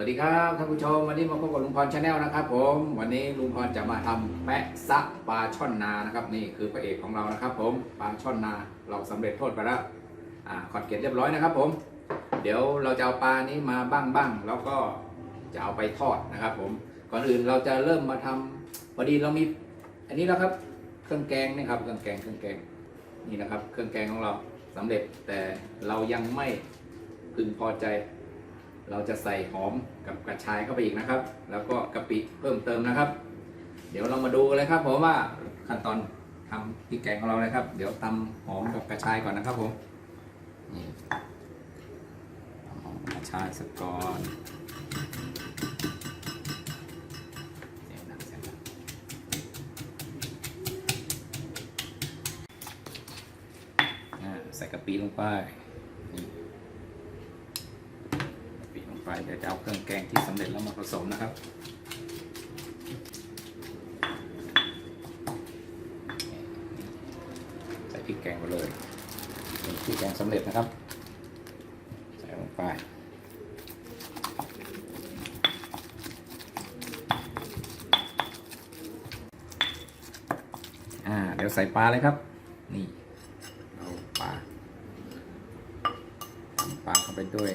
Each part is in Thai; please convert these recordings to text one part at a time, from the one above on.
วัสดีครับท่านผู้ชมวันนี้มาพบกับลุงพรชาแนลนะครับ ผมวันนี้ลุงพรจะมาทำแปะซะปลาช่อนนานะครับ นี่คือพระเอกของเรานะครับ ผมปลาช่อนนาเราสำเร็จโทษไปแล้วอ่าขอดเกล็ดเรียบร้อยนะครับ ผม เดี๋ยวเราจะเอาปลานี้มาบ้างบ้างๆแล้วก็จะเอาไปทอดนะครับ ผมก่อนอื่นเราจะเริ่มมาทำพอดีเรามี อันนี้แล้วครับ เครื่องแกงนี่ครับเครื่องแกงเครื่องแกงนี่นะครับ เครื่องแกงของเราสำเร็จแต่เรายังไม่พึงพอใจ เราจะใส่หอมกับกระชายเข้าไปอีกนะครับ แล้วก็กะปิเพิ่มเติมนะครับ เดี๋ยวเรามาดูเลยครับผมว่าขั้นตอนทำพริกแกงของเราเลยครับ เดี๋ยวตำหอมกับกระชายก่อนนะครับผมนี่ตำหอมกระชายสักก่อนใส่กะปิลงไปนี่ ปิดลง ไปเดี๋ยวจะเอาเครื่องแกงที่สำเร็จแล้วมาผสมนะครับใส่พริกแกงไปเลยนี่พริกแกงสำเร็จนะครับ ใส่ลงไปอ่าเดี๋ยวใส่ปลาเลยครับ นี่เอาปลาทำปลาเข้าไปด้วย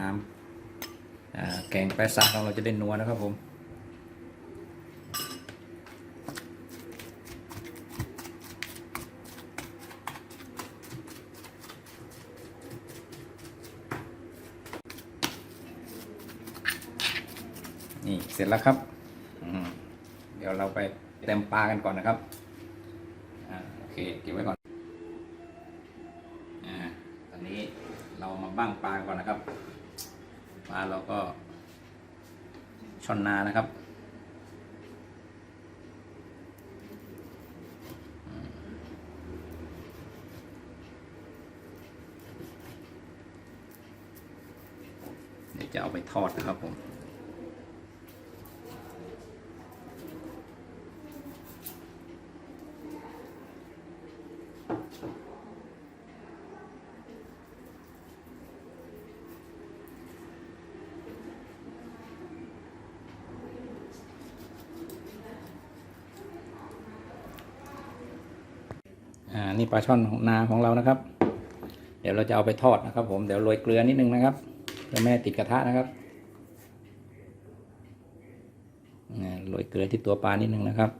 น้ำาแกงแปะซะของเราจะได้นัวนะครับผมนี่เสร็จแล้วครับ เดี๋ยวเราไปเต็มปลากันก่อนนะครับอโอเคเก็บไว้ก่อนอ่าตอนนี้เรามาบ้างปลาก่อนนะครับ ปลาเราก็ ช่อนนานะครับเดี๋ยวจะเอาไปทอดนะครับผม อ่านี่ปลาช่อนของนาของเรานะครับ เดี๋ยวเราจะเอาไปทอดนะครับ ผมเดี๋ยวโรยเกลือนิดนึงนะครับเพื่อไม่ให้ติดกระทะนะครับโรยเกลือที่ตัวปลานิดนึงนะครับ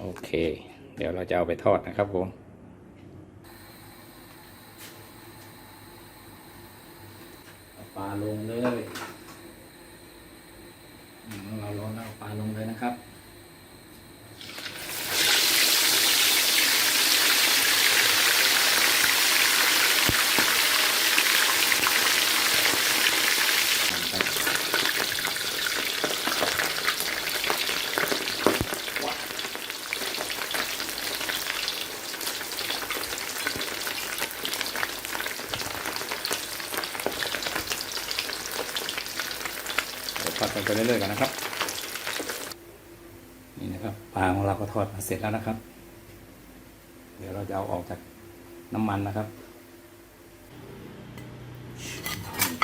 โอเค เดี๋ยวเราจะเอาไปทอดนะครับผม เอาปลาลงเลยอืมเราลงแล้วเอาปลาลงเลยนะครับ เดี๋ยวทอดกันไปเรื่อยๆกันนะครับ นี่นะครับป ลาของเราก็ทอดมาเสร็จแล้วนะครับ เดี๋ยวเราจะเอาออกจากน้ำมันนะครับ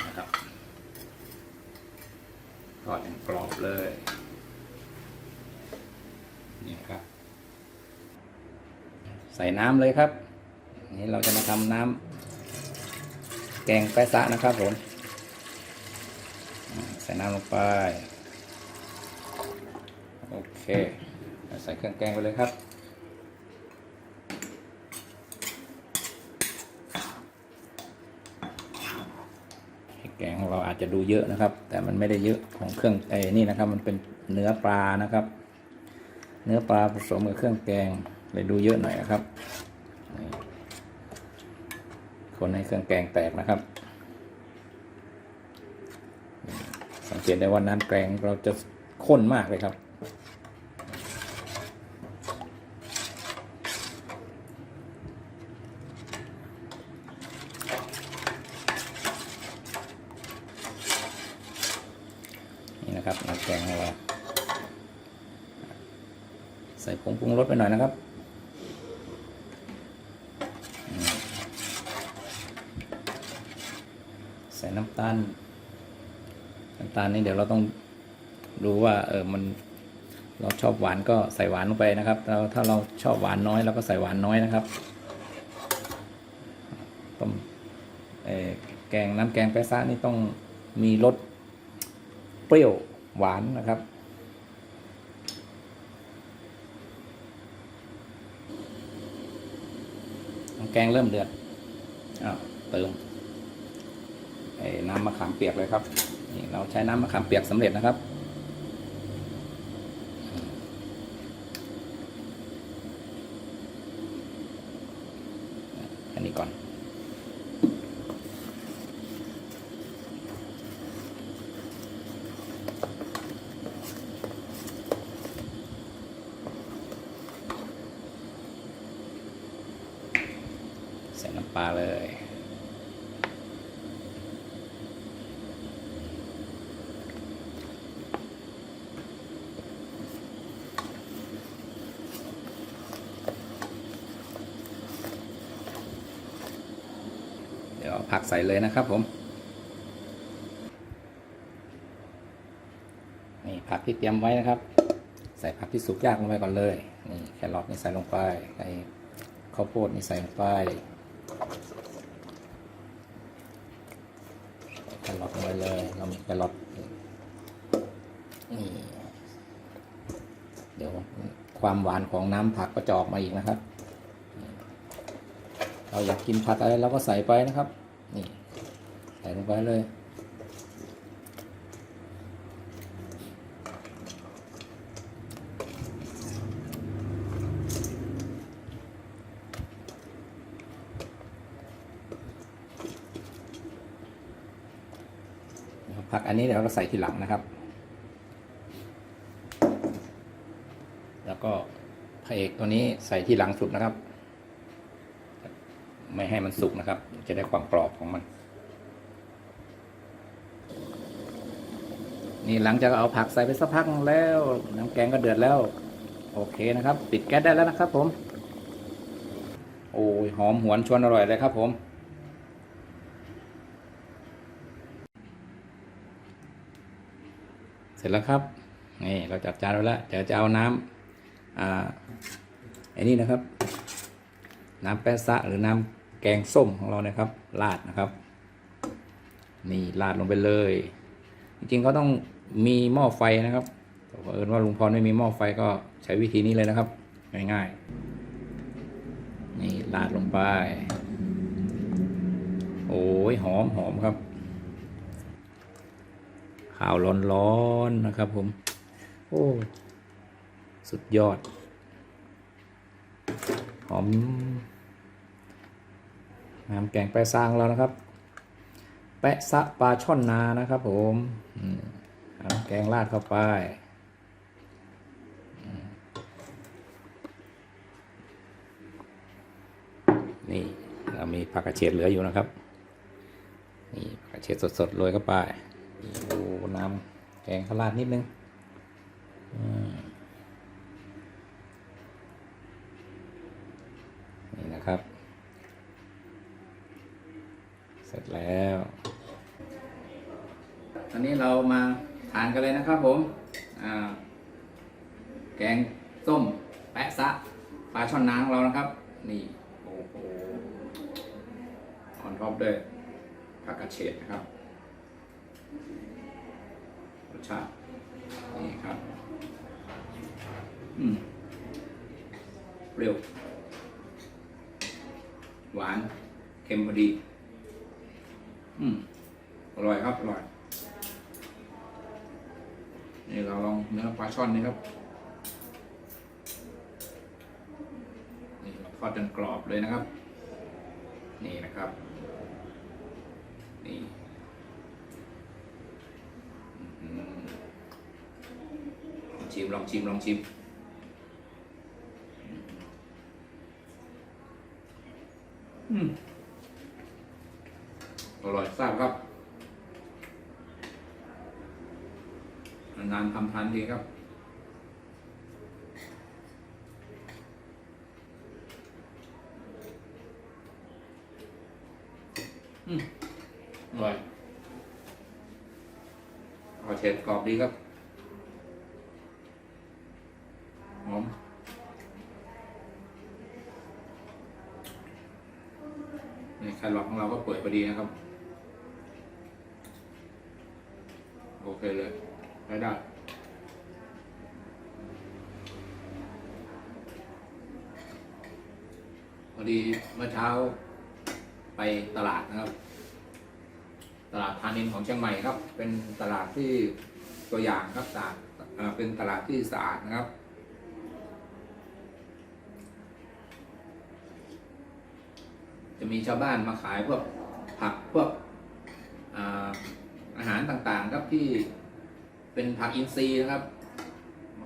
นะครับทอดอย่างกรอบเลยนี่ครับ ใส่น้ำเลยครับ นี่เราจะมาทำน้ำแกงแปซะนะครับผมใส่น้ำลงไป โอเค ใส่เครื่องแกงไปเลยครับ แกงของเราอาจจะดูเยอะนะครับ แต่มันไม่ได้เยอะของเครื่องไอ้นี่นะครับ มันเป็นเนื้อปลานะครับ เนื้อปลาผสมกับเครื่องแกงเลยดูเยอะหน่อยนะครับ คนให้เครื่องแกงแตกนะครับ สังเกตได้ว่าน้ำแกงเราจะข้นมากเลยครับ นี่นะครับน้ำแกงของเรา ใส่ผงปรุงรสไปหน่อยนะครับอืมใส่ น้ำตาลน้ำตาลนี่เดี๋ยวเราต้องดูว่า เออมันเราชอบหวานก็ใส่หวานลงไปนะครับแล้วถ้าเราชอบหวานน้อยเราก็ใส่หวานน้อยนะครับต้มเออแกงน้ำแกงแปะซะนี่ต้องมีรสเปรี้ยวหวานนะครับน้ำแกงเริ่มเดือดอ้าวเติม น้ำมะขามเปียกเลยครับนี่เราใช้น้ำมะขามเปียกสำเร็จนะครับอันนี้ก่อน ใส่น้ำปลาเลย เดี๋ยวเอาผัก ใส่เลยนะครับผม นี่ผักที่เตรียมไว้นะครับ ใส่ผักที่สุกยากลงไปก่อนเลย นี่แครอทนี่ใส่ลงไปไอ้ข้าวโพดนี่ใส่ลงไปแครอทลงไปเลย เรามีแครอทนี่เดี๋ยวความหวานของน้ำผักก็จะออกมาอีกนะครับเราอยากกินผักอะไรเราก็ใส่ไปนะครับ ส่ลงไปเลยผักอันนี้เดี๋ยวเราใส่ทีหลังนะครับ แล้วก็พระเอกตัวนี้ใส่ที่หลังสุดนะครับ ไม่ให้มันสุกนะครับ จะได้ความกรอบของมัน นี่หลังจากเอาผักใส่ไปสักพักแล้วน้ำแกงก็เดือดแล้ว โอเคนะครับ ปิดแก๊สได้แล้วนะครับ ผม โอ้ยหอมหวนชวนอร่อยเลยครับ ผมเสร็จแล้วครับนี่เราจัดจานไว้แล้วเดี๋ยวจะเอาน้ำอ่าไอ้นี่นะครับ น้ำแปะซะหรือน้ำแกงส้มของเรานะครับราดนะครับ นี่ราดลงไปเลย จริงๆก็ต้อง มีหม้อไฟนะครับแต่ว่าเอิญว่าลุงพรไม่มีหม้อไฟก็ใช้วิธีนี้เลยนะครับ ง่ายๆ นี่ราดลงไป โอ้ยหอมหอมครับ ข้าวร้อนๆนะครับผม โอ้ สุดยอด หอมน้ำแกงแปะซางเรานะครับ แปะซะปลาช่อนนานะครับผมอืม แกงราดเข้าไปนี่เรามีผักกระเฉดเหลืออยู่นะครับ นี่ผักกระเฉดสดๆโรยเข้าไปนี่โอ้น้ำแกงข้าวราดนิดนึงนี่นะครับ เสร็จแล้ว ตอนนี้เรามา ทานกันเลยนะครับผมแกงส้มแปะซะปลาช่อนนางของเรานะครับ นี่โอ้โหออนท็อปด้วยผักกระเฉดนะครับรสชาตินี่ครับอืมเปรี้ยวหวานเค็มพอดี อืมอร่อยครับ อร่อย นี่เราลองเนื้อปลาช่อนนี่ครับ นี่เราทอดจนกรอบเลยนะครับ นี่นะครับ นี่ลองชิมลองชิมลองชิมอืมอร่อยทราบครับ นานทำทันดีครับอืมร่อยเอาเฉดกรอบดีครับ หอม นี่แครอทของเราก็เปิดพอดีนะครับ โอเคเลย ใช้ได้พอดีเมื่อเช้าไปตลาดนะครับ ตลาดพานินของเชียงใหม่ครับ เป็นตลาดที่ตัวอย่างครับสะอาดเป็นตลาดที่สะอาดนะครับ จะมีชาวบ้านมาขายพวกผักพวกอาอาหารต่างๆครับที่ เป็นผักอินทรีย์นะครับ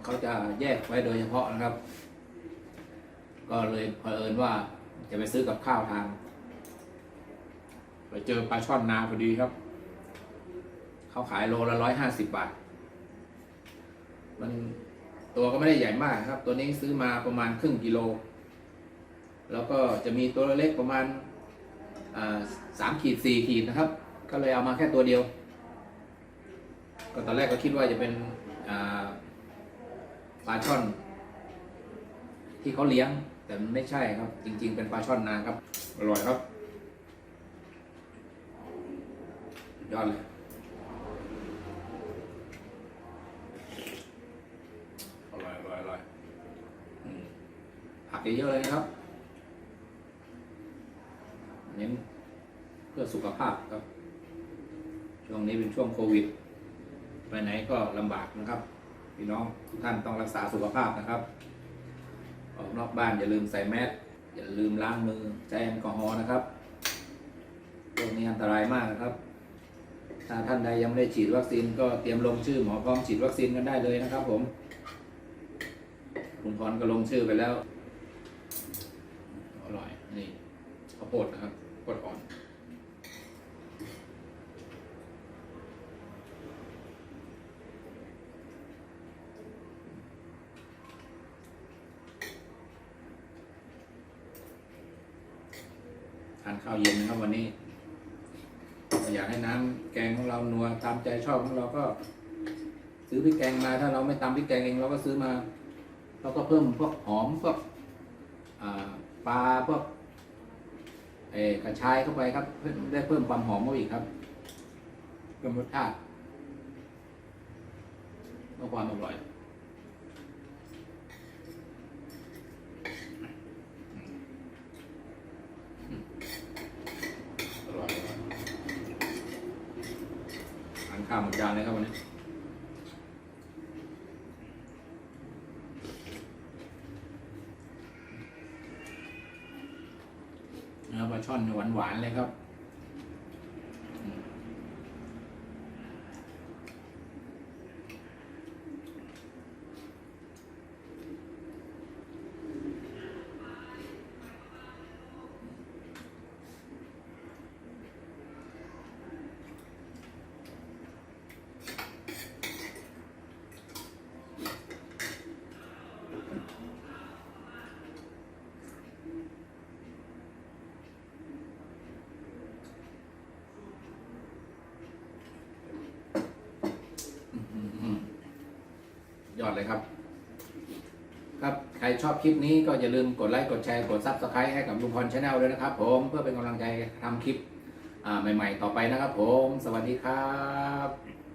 เขาจะแยกไว้โดยเฉพาะนะครับ ก็เลยเผอิญว่าจะไปซื้อกับข้าวทานไปเจอปลาช่อนนาพอดีครับ เขาขายโลละร้อยห้าสิบบาท มันตัวก็ไม่ได้ใหญ่มากครับ ตัวนี้ซื้อมาประมาณครึ่งกิโล แล้วก็จะมีตัวเล็กประมาณสามขีดสี่ขีดนะครับ ก็เลยเอามาแค่ตัวเดียว ก็ตอนแรกก็คิดว่าจะเป็นอ่าปลาช่อน ที่เขาเลี้ยง แต่มันไม่ใช่ครับ จริง ๆ เป็นปลาช่อนนาครับ อร่อยครับ ยอดเลยอร่อยอร่อยอร่อยอืมผักเยอะๆเลยนะครับเน้นเพื่อสุขภาพครับ ช่วงนี้เป็นช่วงโควิด ไปไหนก็ลำบากนะครับพี่น้องทุกท่านต้องรักษาสุขภาพนะครับ ออกนอกบ้านอย่าลืมใส่แมสอย่าลืมล้างมือใช้แอลกอฮอล์นะครับพวกนี้อันตรายมากนะครับ ถ้าท่านใดยังไม่ได้ฉีดวัคซีนก็เตรียมลงชื่อหมอพร้อมฉีดวัคซีนกันได้เลยนะครับ ผมคุณพรก็ลงชื่อไปแล้วอร่อยนี่ข้าวโพดนะครับข้าวโพดอ่อน ทานข้าวเย็นนะครับวันนี้อยากให้น้ำแกงของเรานัวตามใจชอบของเราก็ ซื้อพริกแกงมาถ้าเราไม่ตำพริกแกงเองเราก็ซื้อมาเราก็เพิ่มพวกหอมพวกปลาพวกเออกระชายเข้าไปครับเพื่อได้เพิ่มความหอมเข้าอีกครับเพิ่มรสชาติและความอร่อย อร่อยอร่อยทาน ข้าวหมดจานเลยครับวันนี้นะปลาช่อนหวานหวานๆเลยครับ่อนเลยครับ ครับใครชอบคลิปนี้ก็อย่าลืมกดไลค์กดแชร์กดซับสไครต์ให้กับลุงพรชาแนลด้วยนะครับ ผมเพื่อเป็นกำลังใจทำคลิปใหม่ ๆ ต่อไปนะครับ ผม สวัสดีครับ